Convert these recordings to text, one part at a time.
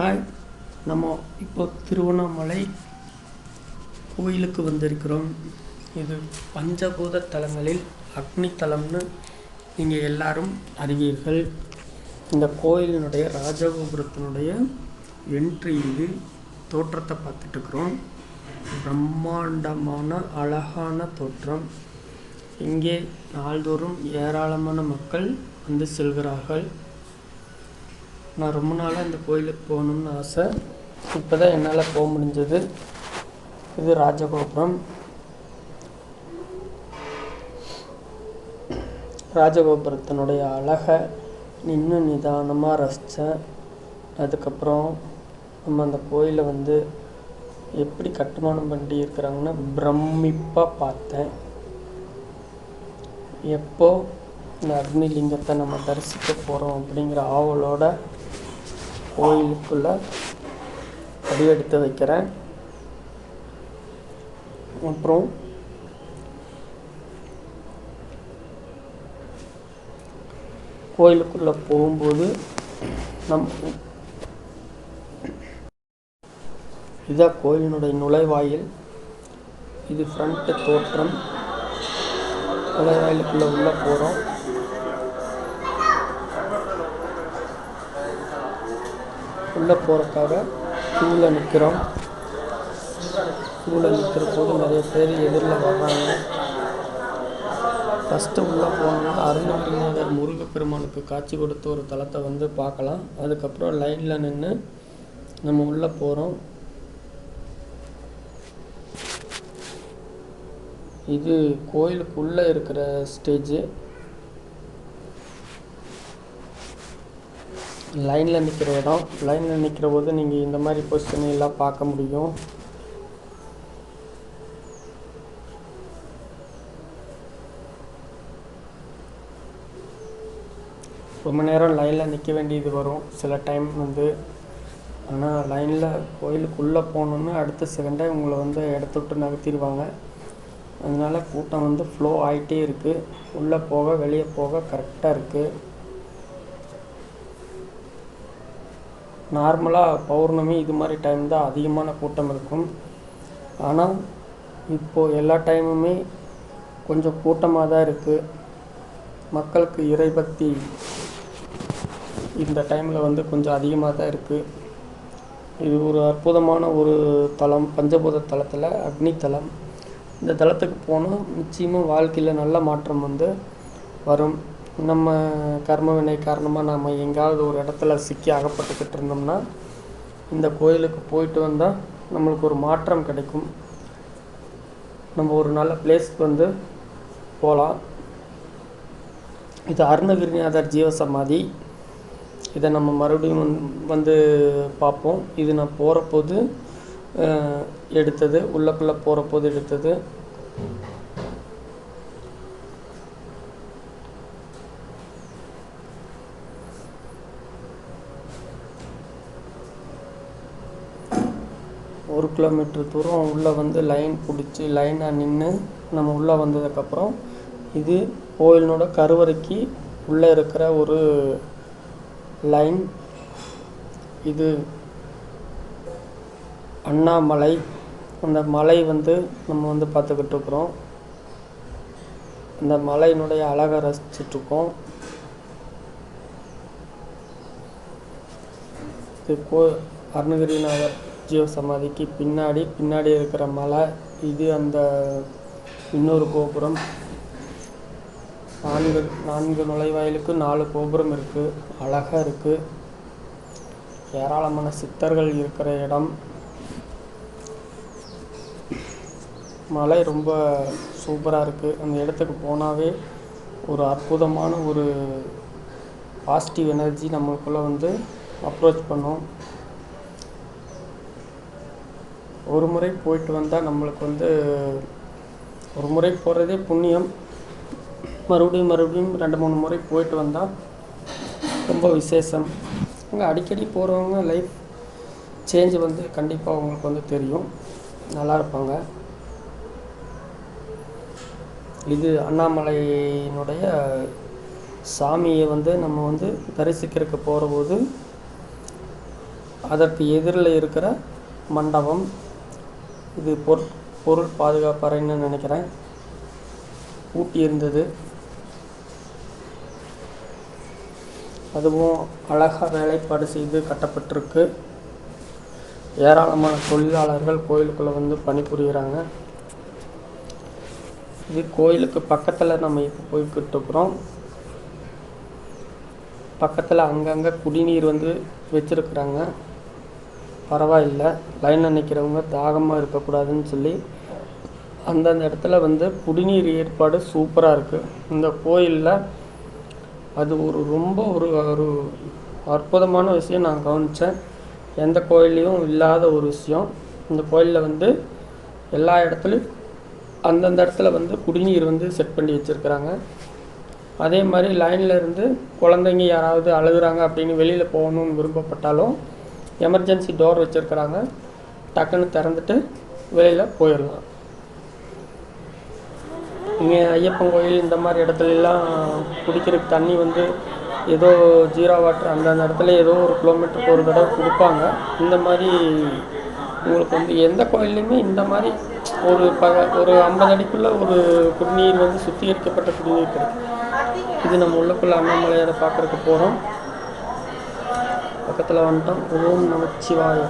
Hi நம்ம இப்போ திருவண்ணாமலை கோயிலுக்கு வந்திருக்கிறோம். இது பஞ்சபூத தலங்களில் அக்னி தலம்னு நீங்கள் எல்லாரும் அறிவீர்கள். இந்த கோயிலினுடைய ராஜகோபுரத்தினுடைய என்ட்ரி இது. தோற்றத்தை பார்த்துட்டுருக்குறோம். பிரம்மாண்டமான அழகான தோற்றம். இங்கே நாள்தோறும் ஏராளமான மக்கள் வந்து செல்கிறார்கள். நான் ரொம்ப நாளாக இந்த கோயிலுக்கு போகணும்னு ஆசை. இப்போ தான் என்னால் போக முடிஞ்சது. இது ராஜகோபுரம். ராஜகோபுரத்தினுடைய அழகை நின்று நிதானமாக ரசித்தேன் அதுக்கப்புறம் நம்ம அந்த கோயிலை வந்து எப்படி கட்டுமானம் பண்ணி இருக்கிறாங்கன்னா பிரமிப்பாக பார்த்தேன். எப்போ இந்த அக்னிலிங்கத்தை நம்ம தரிசிக்க போகிறோம் அப்படிங்கிற ஆவலோட கோயிலுக்குள்ளே அடியெடுத்து வைக்கிறேன். அப்புறம் கோயிலுக்குள்ளே போகும்போது நம் இதான் கோயிலினுடைய நுழைவாயில் இது ஃப்ரண்ட்டு தோற்றம். நுழைவாயிலுக்குள்ளே உள்ளே போகிறோம் உள்ளே போகிறக்காக க்யூவில் நிற்கிறோம் க்யூவில் நிற்கிற போது நிறைய பேர் எதிரில் வர்றாங்க. ஃபஸ்ட்டு உள்ளே போனோம்னா அருணகிரிநாதர் முருகப்பெருமானுக்கு காட்சி கொடுத்த ஒரு தலத்தை வந்து பார்க்கலாம். அதுக்கப்புறம் லைனில் நின்று நம்ம உள்ளே போகிறோம் இது கோயிலுக்குள்ளே இருக்கிற ஸ்டேஜு லைனில் நிற்கிற இடம். லைனில் நிற்கிற போது நீங்கள் இந்த மாதிரி பொசிஷன் எல்லாம் பார்க்க முடியும். ரொம்ப நேரம் லைனில் நிற்க வேண்டியது வரும். சில டைம் வந்து. ஆனால் லைனில் கோயிலுக்குள்ளே போகணுன்னு அடுத்த செகண்டே உங்களை வந்து இடத்த விட்டு நகர்த்திடுவாங்க. அதனால் கூட்டம் வந்து ஃப்ளோ ஆகிட்டே இருக்குது உள்ளே போக வெளியே போக கரெக்டாக இருக்குது நார்மலாக பௌர்ணமி இது மாதிரி டைம் தான் அதிகமான கூட்டம் இருக்கும். ஆனால் இப்போது எல்லா டைமுமே கொஞ்சம் கூட்டமாக தான் இருக்குது மக்களுக்கு இறைபக்தி இந்த டைமில் வந்து கொஞ்சம் அதிகமாக தான் இருக்குது இது ஒரு அற்புதமான ஒரு தலம் பஞ்சபூத தலத்தில் அக்னி தலம். இந்த தலத்துக்கு போனால் நிச்சயமாக வாழ்க்கையில் நல்ல மாற்றம் வந்து வரும். நம்ம கர்மவினை காரணமாக நம்ம எங்கேயாவது ஒரு இடத்துல சிக்கி அகப்பட்டுக்கிட்டு இருந்தோம்னா இந்த கோயிலுக்கு போயிட்டு வந்தால் நம்மளுக்கு ஒரு மாற்றம் கிடைக்கும். நம்ம ஒரு நல்ல பிளேஸ்க்கு வந்து போகலாம் இது அருணகிரிநாதர் ஜீவசமாதி. இதை நம்ம மறுபடியும் வந்து வந்து பார்ப்போம். இது நான் போகிற போது எடுத்தது உள்ளக்குள்ளே போகிற போது எடுத்தது ஒரு கிலோமீட்டர் தூரம் உள்ளே வந்து லைன் பிடிச்சி லைனாக நின்று நம்ம உள்ளே வந்ததுக்கப்புறம் இது கோயிலினோட கருவறைக்கு உள்ளே இருக்கிற ஒரு லைன் இது அண்ணாமலை. அந்த மலை வந்து நம்ம வந்து பார்த்துக்கிட்டு இருக்கிறோம். அந்த மலையினுடைய அழகை ரசிச்சிட்ருக்கோம் இது கோ அருணகிரிநாதர் ஜீவ சமாதிக்கு பின்னாடி பின்னாடி இருக்கிற மலை இது அந்த இன்னொரு கோபுரம். நான்கு நான்கு நுழைவாயிலுக்கு நாலு கோபுரம் இருக்குது அழகாக இருக்குது ஏராளமான சித்தர்கள் இருக்கிற இடம். மலை ரொம்ப சூப்பராக இருக்குது அந்த இடத்துக்கு போனாவே ஒரு அற்புதமான ஒரு பாசிட்டிவ் எனர்ஜி நம்மளுக்குள்ளே வந்து அப்ரோச் பண்ணும். ஒரு முறை போயிட்டு வந்தால் நம்மளுக்கு வந்து ஒரு முறை போகிறதே புண்ணியம். மறுபடியும் மறுபடியும் ரெண்டு மூணு முறை போயிட்டு வந்தால் ரொம்ப விசேஷம். அங்கே அடிக்கடி போகிறவங்க லைஃப் சேஞ்ச் வந்து கண்டிப்பாக அவங்களுக்கு வந்து தெரியும். நல்லா இருப்பாங்க. இது அண்ணாமலையினுடைய சாமியை வந்து நம்ம வந்து தரிசிக்கிறதுக்கு போகிறபோது அதற்கு எதிரில் இருக்கிற மண்டபம் இது பொருள் பொருள் பாதுகாப்பு அறைன்னு நினைக்கிறேன்? பூட்டி இருந்தது. அதுவும் அழகாக வேலைப்பாடு செய்து கட்டப்பட்டிருக்கு. ஏராளமான தொழிலாளர்கள் கோயிலுக்குள்ளே வந்து பணிபுரிகிறாங்க. இது கோயிலுக்கு பக்கத்தில் நம்ம இப்போ போய்கிட்டு இருக்கிறோம். பக்கத்தில் அங்கங்கே குடிநீர் வந்து வச்சுருக்குறாங்க. பரவாயில்லை. லைனில் நிற்கிறவங்க தாகமாக இருக்கக்கூடாதுன்னு சொல்லி அந்தந்த இடத்துல வந்து குடிநீர் ஏற்பாடு சூப்பராக இருக்குது இந்த கோயிலில் அது ஒரு ரொம்ப ஒரு ஒரு அற்புதமான விஷயம் நான் கவனித்தேன் எந்த கோயில்லையும் இல்லாத ஒரு விஷயம். இந்த கோயிலில் வந்து எல்லா இடத்துலையும் அந்தந்த இடத்துல வந்து குடிநீர் வந்து செட் பண்ணி வச்சுருக்குறாங்க. அதே மாதிரி லைனில் இருந்து குழந்தைங்க யாராவது அழுகுறாங்க அப்படின்னு வெளியில் போகணும்னு விருப்பப்பட்டாலும் எமர்ஜென்சி டோர் வச்சுருக்குறாங்க. டக்குன்னு திறந்துட்டு வெளியில் போயிடலாம். இங்கே ஐயப்பன் கோயில் இந்த மாதிரி இடத்துலலாம் குடிக்கிறதுக்கு தண்ணி வந்து ஏதோ ஜீரோ வாட்டர் அந்தந்த இடத்துல ஏதோ ஒரு கிலோமீட்டருக்கு ஒரு தடவை கொடுப்பாங்க. இந்த மாதிரி உங்களுக்கு வந்து எந்த கோயில்லையுமே இந்த மாதிரி ஒரு ப ஒரு ஐம்பது அடிக்குள்ளே ஒரு குடிநீர் வந்து சுத்திகரிக்கப்பட்ட குடிநீர் கிடைக்கும். இது நம்ம உள்ளக்குள்ளே அண்ணாமலையாரை பார்க்குறதுக்கு போகிறோம் பக்கத்தில் வந்துட்டோம் ஓம் நமச்சிவாய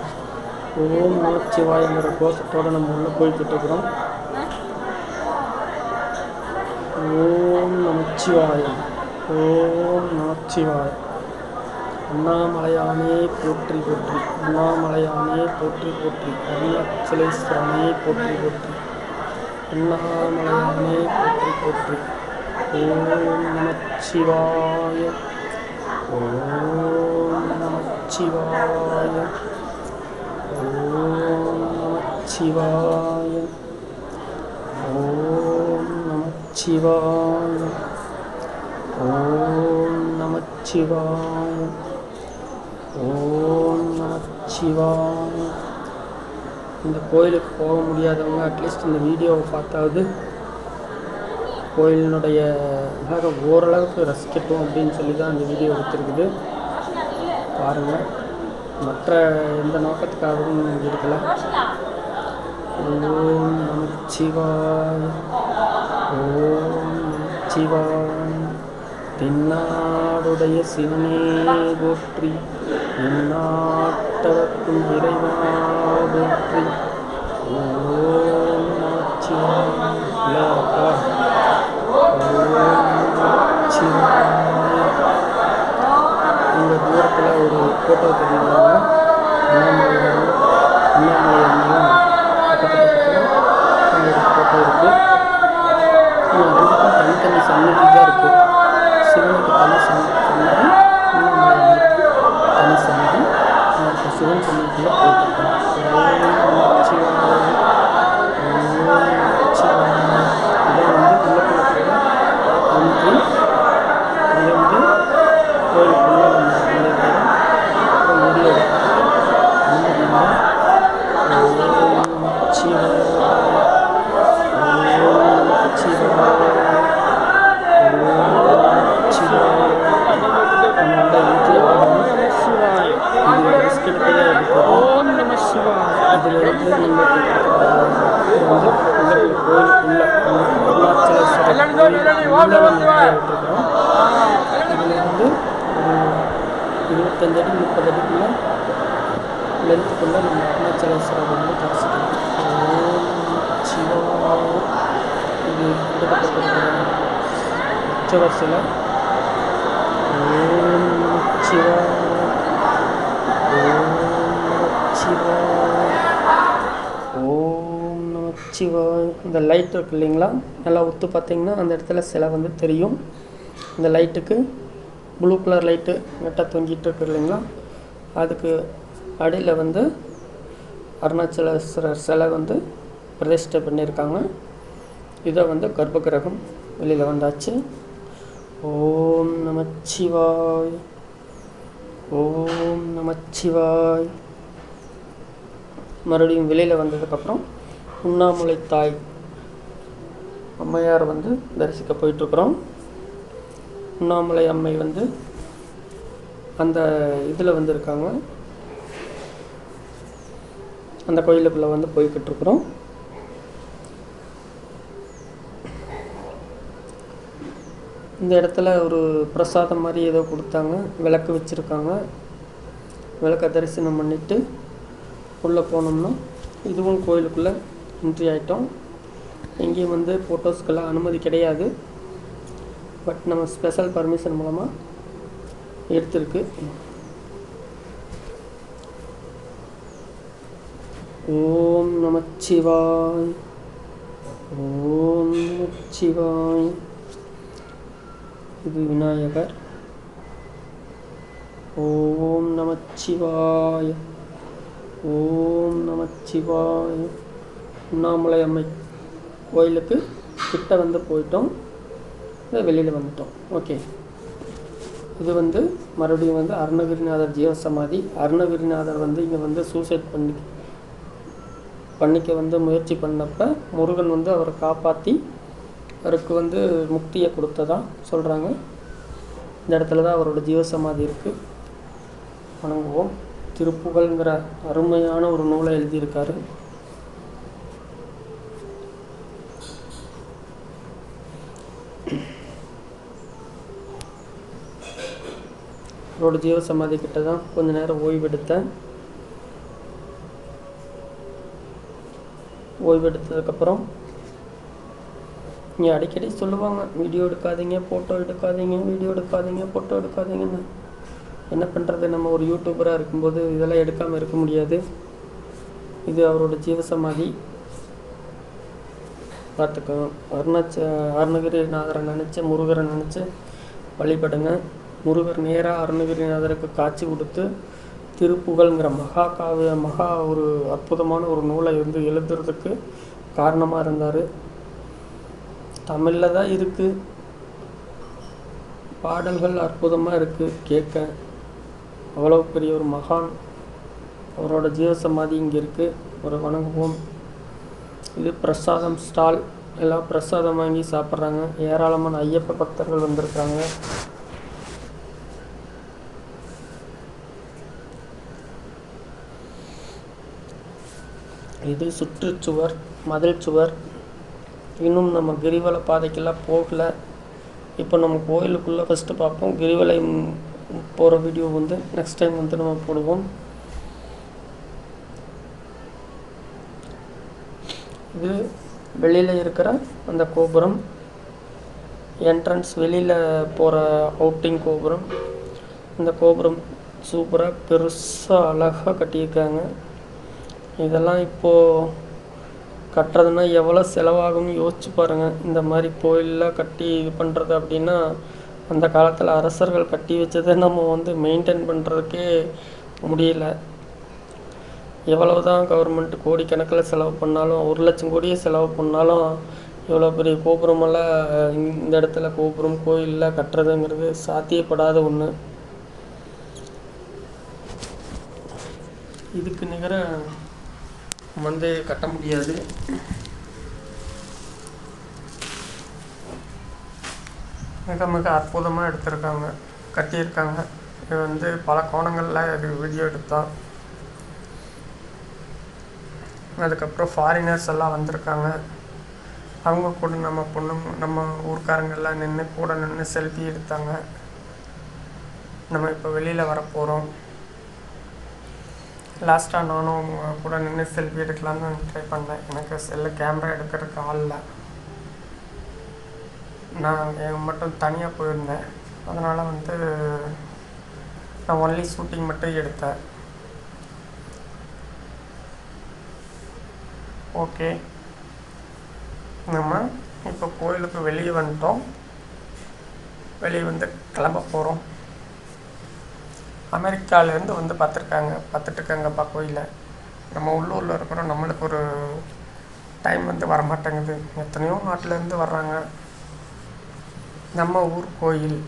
ஓம் நமச்சிவாயங்கிற கோஷத்தோடு நம்ம உள்ளே போய்கிட்டு இருக்கிறோம். ஓம் நமச்சிவாயம் ஓம் நமச்சிவாய அண்ணாமலையானே போற்றி போற்றி. அண்ணாமலையானே போற்றி போற்றி. அருணாச்சலேஸ்வரனே போற்றி போற்றி. அண்ணாமலையானே போற்றி போற்றி. ஓம் நமச்சிவாய ஓம் சிவாய ஓம் சிவாய ஓம் நமச்சிவாய ஓம் நமச்சிவாய ஓம் நமச்சிவாய இந்த கோயிலுக்கு போக முடியாதவங்க அட்லீஸ்ட் இந்த வீடியோவை பார்த்தாவது கோயிலினுடைய அழகை ஓரளவுக்கு ரசிக்கட்டும் அப்படின்னு சொல்லி தான் இந்த வீடியோ எடுத்திருக்குது. பாருங்கள் மற்ற எந்த நோக்கத்துக்காகவும் இருக்கல. ஓம் நமச்சிவாய ஓம் நமச்சிவாய தென்னாடுடைய சிவனே போற்றி எந்நாட்டவர்க்கும் இறைவா போற்றி. ஓம் நமச்சிவாய இங்கே ஒரு ஃபோட்டோ தெரியுறாங்க அண்ணாமலை அண்ணாமலை அம்மையும் பக்கத்து பக்கத்தில் ஃபோட்டோ இருக்குது இருபத்தஞ்சு அடி முப்பது அடிக்குள்ள லென்த்துக்குள்ள நம்ம அருணாச்சலேஸ்வரர் வந்து தரிசிக்கலாம் ஓம் சிவாய இது கொடுக்கப்பட்டிருக்கிற உச்சவரிசையில் ஓம் சிவாய ஓம் நமச்சிவாய ஓம் இந்த லைட் இருக்கு இல்லைங்களா? நல்லா ஒத்து பார்த்தீங்கன்னா அந்த இடத்துல சிலை வந்து தெரியும். இந்த லைட்டுக்கு ப்ளூ கலர் லைட்டு நெட்டாக தொங்கிட்டு இருக்கு இல்லைங்களா? அதுக்கு அடியில் வந்து அருணாச்சலேஸ்வரர் சிலை வந்து பிரதிஷ்டை பண்ணியிருக்காங்க. இதை வந்து கர்ப்பகிரகம் வெளியில் வந்தாச்சு. ஓம் நமச்சிவாய் ஓம் நமச்சிவாய் மறுபடியும் வெளியில் வந்ததுக்கப்புறம் உண்ணாமுலை தாய் அம்மையார் வந்து தரிசிக்க போயிட்டுருக்குறோம். உண்ணாமலை அம்மை வந்து அந்த இதில் வந்துருக்காங்க. அந்த கோயிலுக்குள்ளே வந்து போய்கிட்டு இருக்கிறோம் இந்த இடத்துல ஒரு பிரசாதம் மாதிரி ஏதோ கொடுத்தாங்க. விளக்கு வச்சுருக்காங்க. விளக்க தரிசனம் பண்ணிவிட்டு உள்ளே போனோம்னா இதுவும் கோயிலுக்குள்ளே என்ட்ரி ஆகிட்டோம் எங்கேயும் வந்து ஃபோட்டோஸ்க்கெல்லாம் அனுமதி கிடையாது. பட் நம்ம ஸ்பெஷல் பர்மிஷன் மூலமாக எடுத்திருக்கு. ஓம் நமச்சிவாய். ஓம் நமச்சிவாய். இது விநாயகர். ஓம் நமச்சிவாய. ஓம் நமச்சிவாய. உண்ணாமலை அம்மை கோயிலுக்கு கிட்ட வந்து போயிட்டோம். வெளியில் வந்துட்டோம். ஓகே இது வந்து மறுபடியும் வந்து அருணகிரிநாதர் ஜீவசமாதி அருணகிரிநாதர் வந்து இங்கே வந்து சூசைட் பண்ணி பண்ணிக்க வந்து முயற்சி பண்ணப்போ முருகன் வந்து அவரை காப்பாற்றி அவருக்கு வந்து முக்தியை கொடுத்ததா சொல்கிறாங்க இந்த இடத்துல தான் அவரோட ஜீவசமாதி இருக்குது வணங்குவோம். திருப்புகழ்ங்கிற அருமையான ஒரு நூலை எழுதியிருக்காரு. அவரோட ஜீவ சமாதி கிட்ட தான் கொஞ்ச நேரம் ஓய்வெடுத்தேன். ஓய்வெடுத்ததுக்கப்புறம் நீங்கள் அடிக்கடி சொல்லுவாங்க வீடியோ எடுக்காதீங்க ஃபோட்டோ எடுக்காதீங்க வீடியோ எடுக்காதீங்க ஃபோட்டோ எடுக்காதீங்கன்னு. என்ன பண்ணுறது நம்ம ஒரு யூடியூபராக இருக்கும்போது இதெல்லாம் எடுக்காமல் இருக்க முடியாது. இது அவரோட ஜீவசமாதி பார்த்துக்கோங்க அருணாச்ச அருணகிரிநாதரை நினச்சி முருகரை நினச்சி வழிபடுங்க. முருகர் நேராக அருணகிரிநாதருக்கு காட்சி கொடுத்து திருப்புகழ்ங்கிற மகா காவிய மகா ஒரு அற்புதமான ஒரு நூலை வந்து எழுதுறதுக்கு காரணமாக இருந்தார். தமிழில் தான் இருக்குது பாடல்கள் அற்புதமாக இருக்குது கேட்க. அவ்வளோ பெரிய ஒரு மகான். அவரோட ஜீவசமாதி இங்கே இருக்குது ஒரு வணங்குவோம். இது பிரசாதம் ஸ்டால். எல்லாம் பிரசாதம் வாங்கி சாப்பிட்றாங்க. ஏராளமான ஐயப்ப பக்தர்கள் வந்திருக்காங்க. இது சுற்றுச்சுவர் மதில் சுவர். இன்னும் நம்ம கிரிவல பாதைக்கெல்லாம் போகல. இப்போ நம்ம கோயிலுக்குள்ளே ஃபஸ்ட்டு பார்ப்போம். கிரிவலை போகிற வீடியோ வந்து நெக்ஸ்ட் டைம் வந்து நம்ம போடுவோம். இது வெளியில் இருக்கிற அந்த கோபுரம். என்ட்ரன்ஸ் வெளியில் போகிற அவுட்டிங் கோபுரம். இந்த கோபுரம் சூப்பராக பெருசாக அழகாக கட்டியிருக்காங்க. இதெல்லாம் இப்போது கட்டுறதுன்னா எவ்வளோ செலவாகும்னு யோசிச்சு பாருங்கள் இந்த மாதிரி கோயிலெலாம் கட்டி இது பண்ணுறது அப்படின்னா அந்த காலத்தில் அரசர்கள் கட்டி வச்சதை நம்ம வந்து மெயின்டைன் பண்ணுறதுக்கே முடியல. எவ்வளவு தான் கவர்மெண்ட் கோடிக்கணக்கில் செலவு பண்ணாலும் ஒரு லட்சம் கோடியே செலவு பண்ணாலும் இவ்வளோ பெரிய கோபுரமெல்லாம் இந்த இடத்துல கோபுரம் கோயிலில் கட்டுறதுங்கிறது சாத்தியப்படாத ஒன்று இதுக்கு நிகராக வந்து கட்ட முடியாது. மிக மிக அற்புதமாக எடுத்திருக்காங்க. கட்டியிருக்காங்க. இது வந்து பல கோணங்களில் இது வீடியோ எடுத்தோம் அதுக்கப்புறம் ஃபாரினர்ஸ் எல்லாம் வந்திருக்காங்க. அவங்க கூட நம்ம பொண்ணு நம்ம ஊர்க்காரங்கெல்லாம் நின்று கூட நின்று செல்ஃபி எடுத்தாங்க. நம்ம இப்போ வெளியில் வர போகிறோம் லாஸ்ட்டாக நானும் கூட நின்று செல்ஃபி எடுக்கலான்னு ட்ரை பண்ணேன். எனக்கு செல்லு கேமரா எடுக்கிறதுக்கு ஆள் இல்லை. நான் மட்டும் தனியாக போயிருந்தேன். அதனால் வந்து நான் ஒன்லி ஷூட்டிங் மட்டும் எடுத்தேன். ஓகே நம்ம இப்போ கோயிலுக்கு வெளியே வந்துட்டோம். வெளியே வந்து கிளம்ப போகிறோம் அமெரிக்காவிலேருந்து வந்து பார்த்துருக்காங்க பார்த்துட்ருக்காங்கப்பா கோயிலை நம்ம உள்ளூரில் இருக்கிறோம் நம்மளுக்கு ஒரு டைம் வந்து வரமாட்டேங்குது. எத்தனையோ நாட்டிலேருந்து வர்றாங்க. நம்ம ஊர் கோயில்.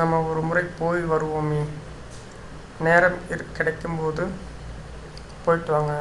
நம்ம ஒரு முறை போய் வருவோமே. நேரம் இரு கிடைக்கும்போது போயிட்டு வாங்க.